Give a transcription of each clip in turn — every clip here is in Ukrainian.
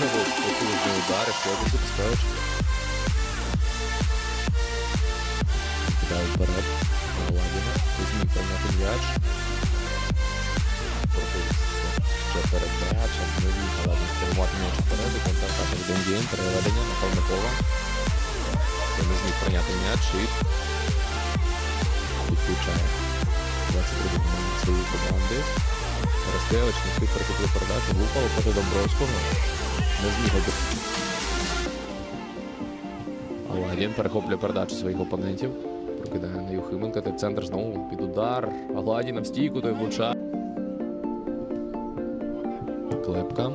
потужний удар, і хлопець запускають. Кидає вперед. Ладіна. Зміг прийняти м'яч. Проходить ще передача. Не міг Ладін спрямувати м'яч вперед. І контратака від Ендієн. Переведення на Калмикова. Він не зміг прийняти м'яч і відключає 22 команди своєї команди. Ростевич не встиг перехопити передачу. Проти Домбровського. Не зміг обігти. Аладін перехоплює передачу своїх опонентів. Прокидає на Юхименка. Та центр знову під удар. Аладін в стійку той влучає. Клепка.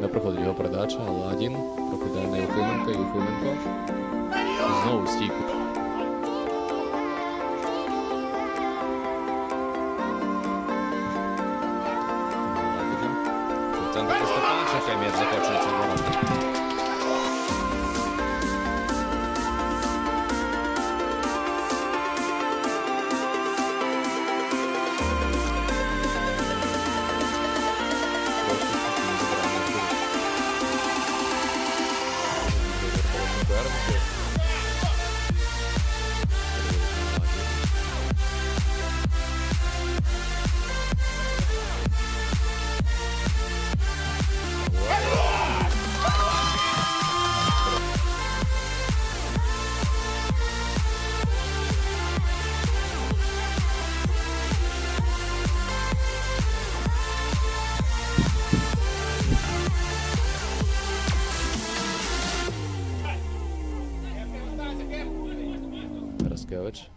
Не проходить його передача. Аладін прокидає на Юхименка. Юхименко. Знову стійку. Степанченка. М'яч закочується Тараскевич.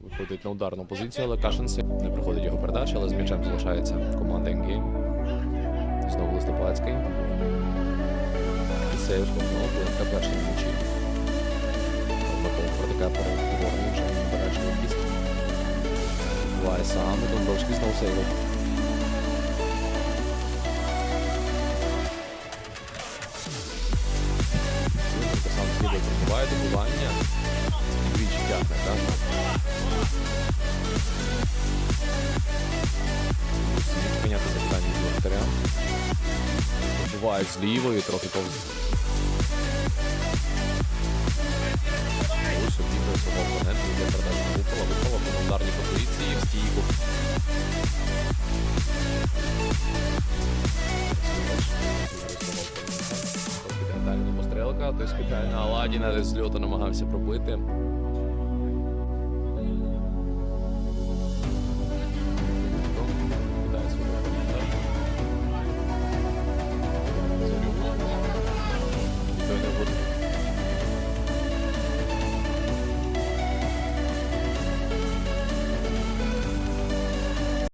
Виходить на ударну позицію, але Кашинси не приходить його передача, але з м'ячем залишається команда Енгейм. Знову Листопадський. Сейв знову Бленка перший м'ячі. Микола протикає перед вже не швидкість. Буває сам, Домбровський знову сейвить. Пробиває добування. Двічі тягне, так? Зміняти запитання від воротаря. Пробивають з лівої, трохи повз. Ось обігрує свого опонента, йде передача Випала, Випала на ударній позиції, в стійку. хтось спеціально Аладіна десь льоту намагався пробити.